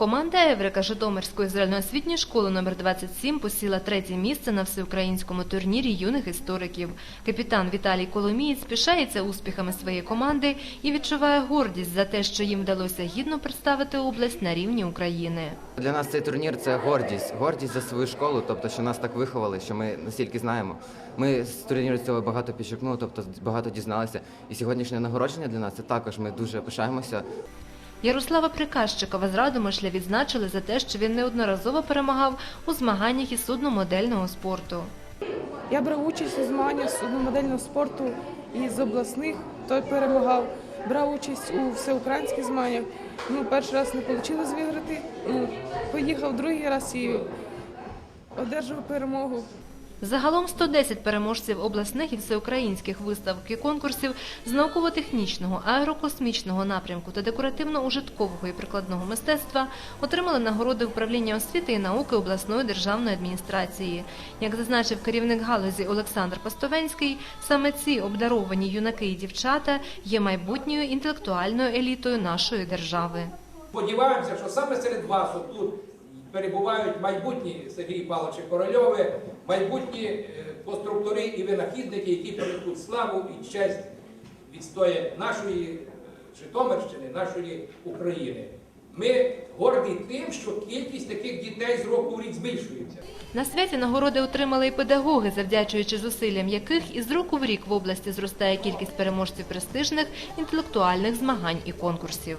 Команда Еврика Житомирської загальноосвітньої школи номер 27 посіла третє місце на всеукраїнському турнірі юних істориків. Капітан Віталій Коломієць пишається успіхами своєї команди і відчуває гордість за те, що їм вдалося гідно представити область на рівні України. Для нас цей турнір це гордість, гордість за свою школу, тобто, що нас так виховали, що ми настільки знаємо. Ми з турніру цього багато підчеркнули, тобто багато дізналися. І сьогоднішнє нагородження для нас це також ми дуже пишаємося. Ярослава Приказчикова з Радомишля відзначили за те, що він неодноразово перемагав у змаганнях із судномодельного спорту. Я брав участь у змаганнях судномодельного спорту і з обласних, той перемагав. Брав участь у всеукраїнських змаганнях. Ну, перший раз не вийшло виграти. Ну, поїхав другий раз і одержав перемогу. Загалом 110 переможців обласних і всеукраїнських виставок і конкурсів з науково-технічного, аерокосмічного напрямку та декоративно-ужиткового і прикладного мистецтва отримали нагороди управління освіти і науки обласної державної адміністрації. Як зазначив керівник галузі Олександр Постовенський, саме ці обдаровані юнаки і дівчата є майбутньою інтелектуальною елітою нашої держави. Сподіваємося, що саме серед вас тут перебувають майбутні Сергій Павловичі Корольови, майбутні е, конструктори і винахідники, які принесуть славу і честь відстоє нашої е, Житомирщини, нашої України. Ми горді тим, що кількість таких дітей з року в рік збільшується. На святі нагороди отримали і педагоги, завдячуючи зусиллям яких із року в рік в області зростає кількість переможців престижних інтелектуальних змагань і конкурсів.